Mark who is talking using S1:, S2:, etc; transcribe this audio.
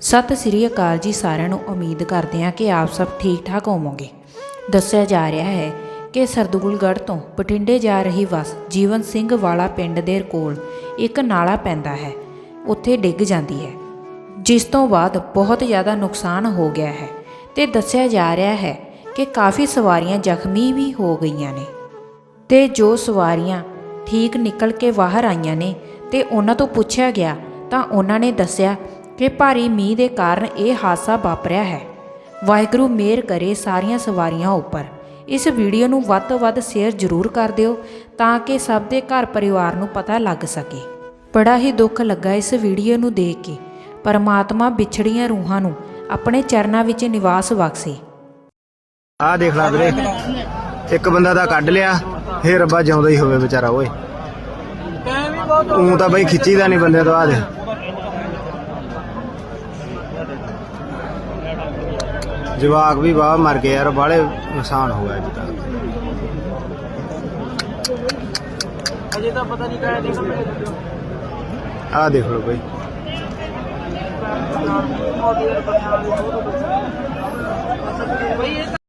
S1: ਸਤਿ ਸ੍ਰੀ ਅਕਾਲ ਜੀ ਸਾਰਿਆਂ ਨੂੰ। ਉਮੀਦ ਕਰਦੇ ਹਾਂ ਕਿ ਆਪ ਸਭ ਠੀਕ ਠਾਕ ਹੋਵੋਗੇ। ਦੱਸਿਆ ਜਾ ਰਿਹਾ ਹੈ ਕਿ ਸਰਦੂਲਗੜ੍ਹ ਤੋਂ ਬਠਿੰਡੇ ਜਾ ਰਹੀ ਬੱਸ ਜੀਵਨ ਸਿੰਘ ਵਾਲਾ ਪਿੰਡ ਦੇ ਕੋਲ ਇੱਕ ਨਾਲਾ ਪੈਂਦਾ ਹੈ। ਉੱਥੇ ਡਿੱਗ ਜਾਂਦੀ ਹੈ, ਜਿਸ ਤੋਂ ਬਾਅਦ ਬਹੁਤ ਜ਼ਿਆਦਾ ਨੁਕਸਾਨ ਹੋ ਗਿਆ ਹੈ ਤੇ ਦੱਸਿਆ ਜਾ ਰਿਹਾ ਹੈ ਕਿ ਕਾਫੀ ਸਵਾਰੀਆਂ ਜ਼ਖਮੀ ਵੀ ਹੋ ਗਈਆਂ ਨੇ ਤੇ ਜੋ ਸਵਾਰੀਆਂ ਠੀਕ ਨਿਕਲ ਕੇ ਬਾਹਰ ਆਈਆਂ ਨੇ ਤੇ ਉਹਨਾਂ ਤੋਂ ਪੁੱਛਿਆ ਗਿਆ ਤਾਂ ਉਹਨਾਂ ਨੇ ਦੱਸਿਆ ਕਿ ਭਾਰੀ ਮੀਂਹ ਦੇ ਕਾਰਨ ਇਹ ਹਾਦਸਾ ਵਾਪਰਿਆ ਹੈ। ਵਾਹਿਗੁਰੂ ਮਿਹਰ ਕਰੇ ਸਾਰੀਆਂ ਸਵਾਰੀਆਂ ਉੱਪਰ। ਇਸ ਵੀਡੀਓ ਨੂੰ ਵੱਧ ਤੋਂ ਵੱਧ ਸ਼ੇਅਰ ਜ਼ਰੂਰ ਕਰ ਦਿਓ ਤਾਂ ਕਿ ਸਭ ਦੇ ਘਰ ਪਰਿਵਾਰ ਨੂੰ ਪਤਾ ਲੱਗ ਸਕੇ। ਬੜਾ ਹੀ ਦੁੱਖ ਲੱਗਾ ਇਸ ਵੀਡੀਓ ਨੂੰ ਦੇਖ ਕੇ। ਪਰਮਾਤਮਾ ਵਿਛੜੀਆਂ ਰੂਹਾਂ ਨੂੰ ਆਪਣੇ ਚਰਨਾਂ ਵਿੱਚ ਨਿਵਾਸ ਬਖਸ਼ੇ।
S2: ਆਹ ਦੇਖ ਲਾ ਵੀਰੇ। ਇੱਕ ਬੰਦਾ ਤਾਂ ਕੱਢ ਲਿਆ ਫੇਰ ਰੱਬਾ ਜਿਉਂਦਾ ਹੀ ਹੋਵੇ ਵਿਚਾਰਾ ਓਏ। ਉਹ ਤਾਂ ਬਈ ਖਿੱਚੀਦਾ ਨਹੀਂ ਬੰਦੇ ਤੋਂ ਆ ਦੇ ਜਵਾਕ ਵੀ ਬਾਹ ਮਰ ਗਏ ਯਾਰ ਬਾਹਲੇ ਨੁਕਸਾਨ ਹੋ ਗਿਆ ਅੱਜ ਤੱਕ
S3: ਅਜੇ ਤਾਂ ਪਤਾ ਨਹੀਂ ਕਾਇਆ ਦੇਖੋ
S2: ਆਹ ਦੇਖ ਲਓ ਬਈ